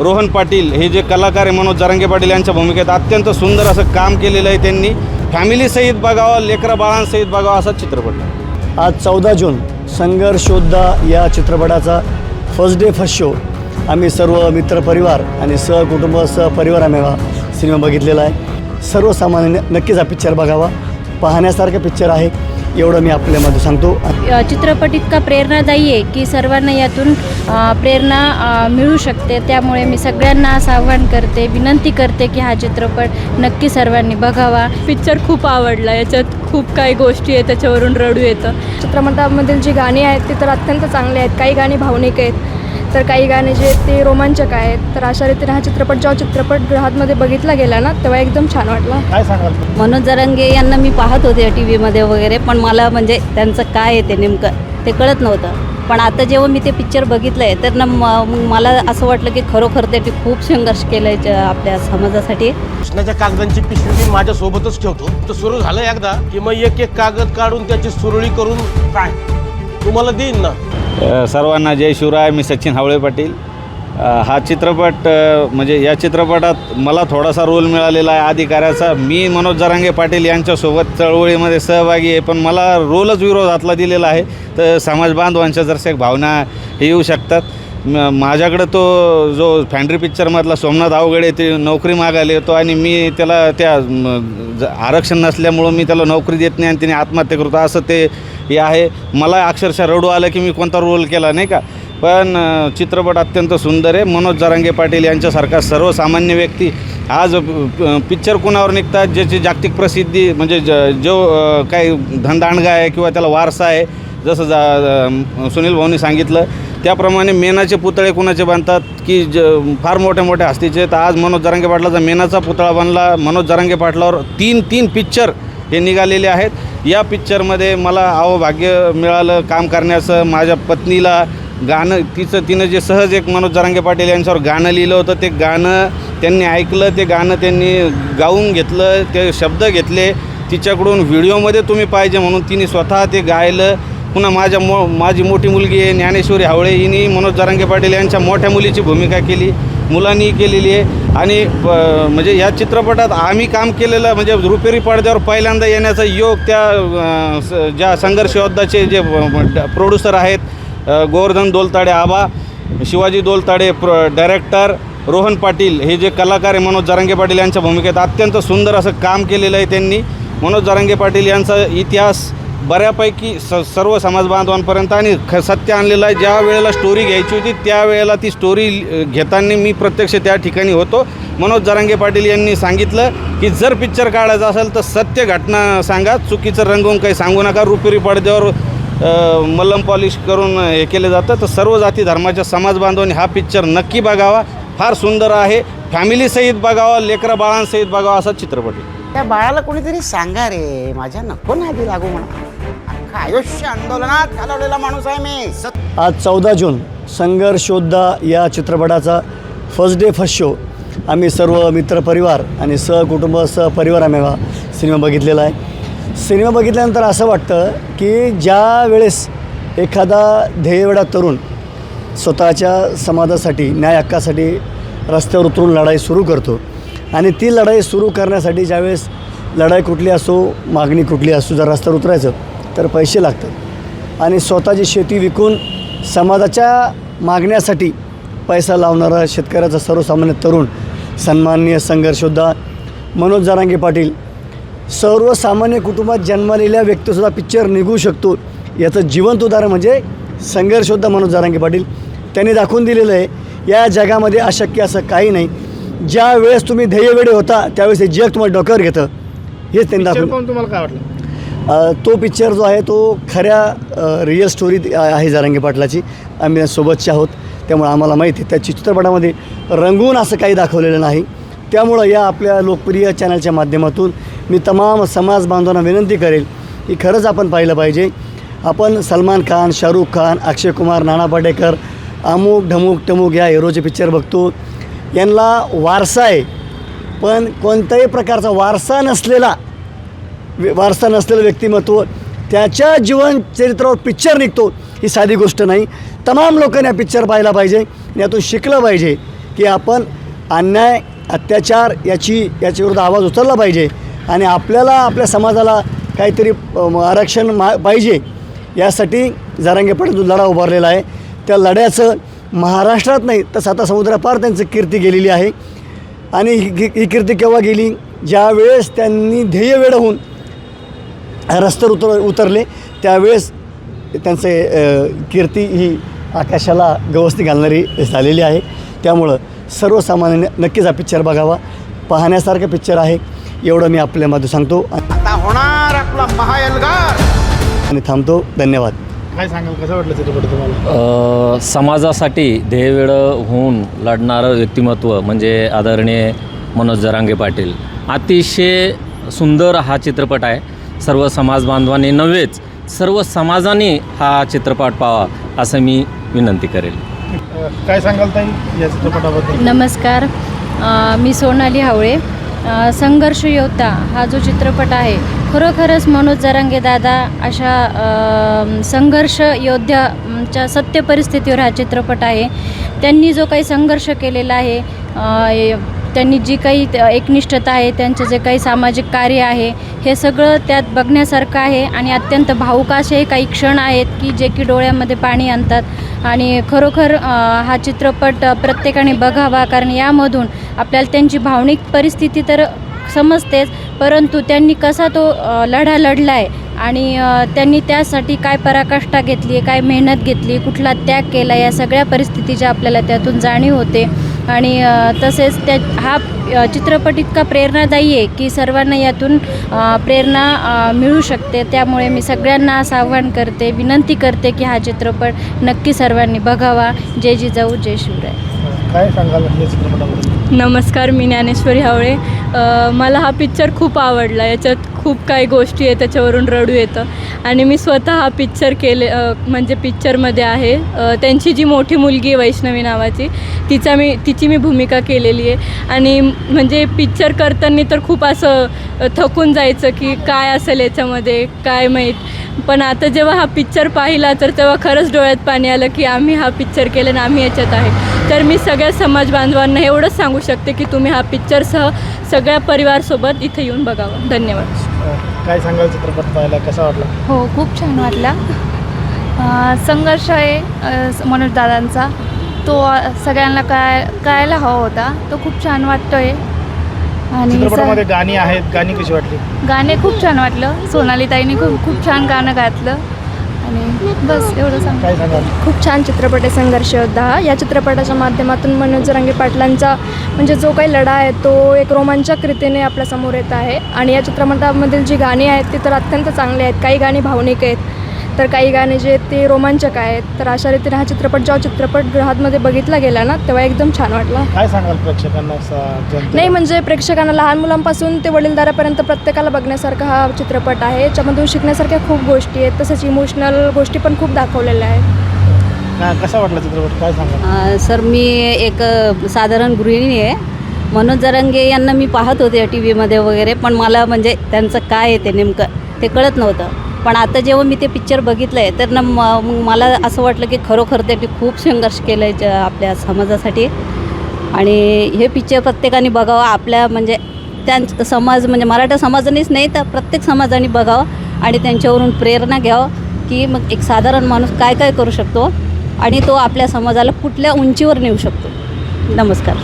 रोहन पाटील हे जे कलाकार आहे मनोज जरांगे पाटील यांच्या भूमिकेत अत्यंत सुंदर असं काम केलेलं आहे त्यांनी. फॅमिलीसहित बघावं लेकरा बाळांसहित बघावा असा चित्रपट. आज चौदा जून संघर्षोद्धा या चित्रपटाचा फर्स्ट डे फर्स्ट शो आम्ही सर्व मित्रपरिवार आणि सहकुटुंब सहपरिवार आम्ही हा सिनेमा बघितलेला आहे. सर्वसामान्य नक्कीच हा पिक्चर बघावा. पाहण्यासारखा पिक्चर आहे. एवढं मी आपल्यामध्ये सांगतो. चित्रपट इतका प्रेरणादायी आहे की सर्वांना यातून प्रेरणा मिळू शकते. त्यामुळे मी सगळ्यांना असं आवाहन करते विनंती करते की हा चित्रपट नक्की सर्वांनी बघावा. पिक्चर खूप आवडला याच्यात खूप काही गोष्टी आहेत त्याच्यावरून रडू येतं. चित्रपटामधील जी गाणी आहेत ती तर अत्यंत चांगली आहेत. काही गाणी भावनिक आहेत. तर काही गाणे जे आहेत ते रोमांचक आहेत. तर अशा रीतीने हा चित्रपट जेव्हा चित्रपटगृहामध्ये बघितला गेला ना तेव्हा एकदम छान वाटला. काय सांगाल? मनोज जरांगे यांना मी पाहत होते टी व्हीमध्ये वगैरे पण मला म्हणजे त्यांचं काय आहे ते नेमकं ते कळत नव्हतं. पण आता जेव्हा मी ते पिक्चर बघितलं आहे तर ना मला असं वाटलं की खरोखर ते खूप संघर्ष केलं आहे आपल्या समाजासाठी. कृष्णाच्या कागदांची पिशवी मी माझ्या सोबतच ठेवतो. तर सुरू झालं एकदा की मग एक एक कागद काढून त्याची सुरळी करून काय? तुम्हाला देईन ना. सर्वांना जय शिवराय मी सचिन हावळे पाटील. हा चित्रपट म्हणजे या चित्रपटात मला थोडासा रोल मिळालेला आहे अधिकाऱ्याचा. मी मनोज जरांगे पाटील यांच्यासोबत चळवळीमध्ये सहभागी आहे पण मला रोलच विरोधातला दिलेला आहे. तर समाज बांधवांच्या जरसे भावना हे येऊ शकतात. माझ्याकडं तो जो फॅन्ड्री पिक्चरमधला सोमनाथ अवघडे ते नोकरी मागायला येतो आणि मी त्याला त्या ज- आरक्षण नसल्यामुळं मी त्याला नोकरी देत नाही आणि त्याने आत्महत्या करतो. असं ते हे आहे. मला अक्षरशः रडू आलं की मी कोणता रोल केला नाही का? पण चित्रपट अत्यंत सुंदर आहे. मनोज जरांगे पाटील यांच्यासारखा सर्वसामान्य व्यक्ती. आज पिक्चर कुणावर निघतात? ज्याची जागतिक प्रसिद्धी म्हणजे ज जो काही धनदांडगा आहे किंवा त्याला वारसा आहे जसं जा सुनील भाऊनी सांगितलं त्याप्रमाणे मेनाचे पुतळे कुणाचे बांधतात? की ज फार मोठ्या मोठ्या हस्तीचे. तर आज मनोज जरांगे पाटलाचा मेनाचा पुतळा बांधला मनोज जरांगे पाटलावर तीन तीन पिक्चर हे निघालेले आहेत. या पिक्चरमध्ये मला अवभाग्य मिळालं काम करण्याचं. माझ्या पत्नीला गाणं तिचं तिनं जे सहज एक मनोज जरांगे पाटील यांच्यावर गाणं लिहिलं होतं ते गाणं त्यांनी ऐकलं ते गाणं त्यांनी गाऊन घेतलं ते शब्द घेतले. तिच्याकडून व्हिडिओमध्ये तुम्ही पाहिजे म्हणून तिने स्वतः ते गायलं. पुन्हा माझ्या मो माझी मोठी मुलगी आहे ज्ञानेश्वरी हावळे. हिने मनोज जरांगे पाटील यांच्या मोठ्या मुलीची भूमिका केली मुलांनी केलेली आहे. आणि म्हणजे या चित्रपटात आम्ही काम केलेलं म्हणजे रुपेरी पडद्यावर पहिल्यांदा येण्याचा योग त्या स- ज्या संघर्ष योद्धाचे जे प्रोड्युसर आहेत गोवर्धन दोलताडे आबा शिवाजी दोलताडे प्र डायरेक्टर रोहन पाटील हे जे कलाकार आहे मनोज जरांगे पाटील यांच्या भूमिकेत अत्यंत सुंदर असं काम केलेलं आहे त्यांनी. मनोज जरांगे पाटील यांचा इतिहास बऱ्यापैकी स सर्व समाज बांधवांपर्यंत आणि ख सत्य आणलेलं आहे. ज्या वेळेला स्टोरी घ्यायची होती त्यावेळेला ती स्टोरी घेताना मी प्रत्यक्ष त्या ठिकाणी होतो. मनोज जरांगे पाटील यांनी सांगितलं की जर पिक्चर काढायचा असेल तर सत्य घटना सांगा. चुकीचं रंगवून काही सांगू नका. रुपेरी पडद्यावर मलम मल्लम पॉलिश करून हे केलं जातं. तर सर्व जाती धर्माच्या समाज बांधवांनी हा पिक्चर नक्की बघावा. फार सुंदर आहे. फॅमिलीसहित बघावा. लेकरा बाळांसहित बघावा असा चित्रपट आहे. त्या बाळाला कोणीतरी सांगा रे माझ्या नको नादी लागू म्हणा आयुष्य आंदोलनात घालवलेला माणूस आहे मी. सत आज चौदा जून संघर्ष योद्धा या चित्रपटाचा फर्स्ट डे फर्स्ट शो आम्ही सर्व मित्रपरिवार आणि सहकुटुंब सहपरिवार आम्ही हा सिनेमा बघितलेला आहे. सिनेमा बघितल्यानंतर असं वाटतं की ज्या वेळेस एखादा ध्येयवेडा तरुण स्वतःच्या समाजासाठी न्याय हक्कासाठी रस्त्यावर उतरून लढाई सुरू करतो आणि ती लढाई सुरू करण्यासाठी ज्यावेळेस लढाई कुठली असो मागणी कुठली असो जर रस्त्यावर उतरायचं तर पैसे लागतात. आणि स्वतःची शेती विकून समाजाच्या मागण्यासाठी पैसा लावणारा शेतकऱ्याचा सर्वसामान्य तरुण सन्माननीय संघर्षोद्धा मनोज जरांगे पाटील सर्वसामान्य कुटुंबात जन्मलेल्या व्यक्तीसुद्धा पिक्चर निघू शकतो. याचं जिवंत उदाहरण म्हणजे संघर्षोद्धा मनोज जरांगे पाटील. त्यांनी दाखवून दिलेलं आहे या जगामध्ये अशक्य असं काही नाही. ज्या वेळेस तुम्ही ध्येयवेडे होता त्यावेळेस हे जग तुम्हाला डोक्यावर घेतं. हेच त्यांनी दाखवून तुम्हाला काय वाटलं? अ, तो पिक्चर जो आहे तो खऱ्या रिअल स्टोरी आहे जारंगी पाटलाची. आम्ही सोबतचे आहोत त्यामुळे आम्हाला माहिती आहे. त्या चित्रपटामध्ये रंगून असं काही दाखवलेलं नाही. त्यामुळं या आपल्या लोकप्रिय चॅनलच्या माध्यमातून मी तमाम समाज बांधवांना विनंती करेल की खरंच आपण पाहिलं पाहिजे. आपण सलमान खान शाहरुख खान अक्षय कुमार नाना पाटेकर अमुक ढमुक टमुक या हिरोचे पिक्चर बघतो. यांना वारसा आहे. पण कोणत्याही प्रकारचा वारसा नसलेला वारसा नसलेलं व्यक्तिमत्व त्याच्या जीवन चरित्रावर पिक्चर निघतो ही साधी गोष्ट नाही. तमाम लोकांनी हा पिक्चर पाहिला पाहिजे आणि यातून शिकलं पाहिजे की आपण अन्याय अत्याचार याची याच्याविरुद्ध आवाज उचलला पाहिजे आणि आपल्याला आपल्या समाजाला काहीतरी आरक्षण मा पाहिजे यासाठी जरांगे पाटील लढा उभारलेला आहे. त्या लढ्याचं महाराष्ट्रात नाही तर साता समुद्रापार त्यांचं कीर्ती गेलेली आहे. आणि ही ही- कीर्ती केव्हा गेली? ज्यावेळेस त्यांनी ध्येय वेळ होऊन रस्त्यावर उतर उतरले त्यावेळेस त्यांचे कीर्ती ही आकाशाला गवसती घालणारी झालेली आहे. त्यामुळं सर्वसामान्यांनी नक्कीच हा पिक्चर बघावा. पाहण्यासारखा पिक्चर आहे. एवढं मी आपल्यामध्ये सांगतो. आता होणार आपला महायलगार. आणि थांबतो. धन्यवाद. काय सांगाल कसं वाटलं चित्रपट तुम्हाला? अ, समाजासाठी ध्येयवेळ होऊन लढणारं व्यक्तिमत्व म्हणजे आदरणीय मनोज जरांगे पाटील. अतिशय सुंदर हा चित्रपट आहे. सर्व समाज बांधवांनी नव्हेच सर्व समाजाने हा चित्रपट पाहावा असं मी विनंती करेल. काय सांगाल ताई या चित्रपटाबद्दल? नमस्कार. मी सोनाली हावळे. संघर्ष योद्धा हा जो चित्रपट आहे खरोखरच मनोज जरांगे दादा अशा संघर्ष योद्ध्याच्या सत्य परिस्थितीवर हा चित्रपट आहे. त्यांनी जो काही संघर्ष केलेला आहे त्यांनी जी काही एकनिष्ठता आहे त्यांचं जे काही सामाजिक कार्य आहे हे सगळं त्यात बघण्यासारखं आहे आणि अत्यंत भावुक असे काही क्षण आहेत की जे की डोळ्यामध्ये पाणी आणतात. आणि खरोखर हा चित्रपट प्रत्येकाने बघावा कारण यामधून आपल्याला त्यांची भावनिक परिस्थिती तर समजतेच परंतु त्यांनी कसा तो लढा लढला आहे आणि त्यांनी त्यासाठी काय पराकाष्ठा घेतली आहे काय मेहनत घेतली कुठला त्याग केला या सगळ्या परिस्थितीच्या आपल्याला त्यातून जाणीव होते. आणि तसेच त्या हा चित्रपट इतका प्रेरणादायी आहे की सर्वांना यातून प्रेरणा मिळू शकते. त्यामुळे मी सगळ्यांना असं आवाहन करते विनंती करते की हा चित्रपट नक्की सर्वांनी बघावा. जय जिजाऊ जय शिवराय. काय सांगाल या चित्रपटाबद्दल? नमस्कार मी ज्ञानेश्वरी हावळे. मला हा पिक्चर खूप आवडला. याच्यात खूप काही गोष्टी आहे त्याच्यावरून रडू येतं. आणि मी स्वतः हा पिक्चर केले म्हणजे पिक्चरमध्ये आहे. त्यांची जी मोठी मुलगी आहे वैष्णवी नावाची तिचा मी तिची मी भूमिका केलेली आहे. आणि म्हणजे पिक्चर करताना तर खूप असं थकून जायचं की काय असेल याच्यामध्ये काय माहीत. पण आता जेव्हा हा पिक्चर पाहिला तर तेव्हा खरंच डोळ्यात पाणी आलं की आम्ही हा पिक्चर केला आणि आम्ही याच्यात आहे. तर मी सगळ्या समाज बांधवांना एवढंच सांगू शकते की तुम्ही हा पिक्चरसह सगळ्या परिवारसोबत इथे येऊन बघावा. धन्यवाद. काय सांगाल चित्रपट पाहायला? कसा वाटला? हो खूप छान वाटला. संघर्ष आहे मनोज दादांचा. तो सगळ्यांना काय कळायला हवा होता. तो खूप छान वाटतोय. आणि गाणी आहेत. गाणी कशी वाटली? गाणे खूप छान वाटलं. सोनालीताईने खूप खूप छान गाणं घातलं आणि बस एवढं सांग. काय सांगाल? खूप छान चित्रपट आहे संघर्ष योद्धा हा. या चित्रपटाच्या माध्यमातून मनोज रंगे पाटलांचा म्हणजे जो काही लढा आहे तो एक रोमांचक रीतीने आपल्यासमोर येत आहे. आणि या चित्रपटामधील जी गाणी आहेत ती तर अत्यंत चांगली आहेत. काही गाणी भावनिक आहेत. तर काही गाणे जे आहेत ते रोमांचक आहेत. तर अशा रीतीने हा चित्रपट जेव्हा चित्रपटगृहामध्ये बघितला गेला ना तेव्हा एकदम छान वाटला. काय सांगाल प्रेक्षकांना? नाही म्हणजे प्रेक्षकांना लहान मुलांपासून ते वडीलधाऱ्यापर्यंत प्रत्येकाला बघण्यासारखा हा चित्रपट आहे. याच्यामधून शिकण्यासारख्या खूप गोष्टी आहेत. तसंच इमोशनल गोष्टी पण खूप दाखवलेल्या आहेत. कसा वाटला चित्रपट? काय सांगाल? अ, सर मी एक साधारण गृहिणी आहे. मनोज जरांगे यांना मी पाहत होते टी व्हीमध्ये वगैरे पण मला म्हणजे त्यांचं काय आहे ते नेमकं ते कळत नव्हतं. पण आता जेव्हा मी ते पिक्चर बघितलं आहे तर ना मग मला असं वाटलं की खरोखर त्यांनी खूप संघर्ष केला आहे आपल्या समाजासाठी. आणि हे पिक्चर प्रत्येकाने बघावं आपल्या म्हणजे त्यां समाज म्हणजे मराठा समाजानेच नाही तर प्रत्येक समाजाने बघावं आणि त्यांच्यावरून प्रेरणा घ्यावं की मग एक साधारण माणूस काय काय करू शकतो आणि तो आपल्या समाजाला कुठल्या उंचीवर नेऊ शकतो. नमस्कार.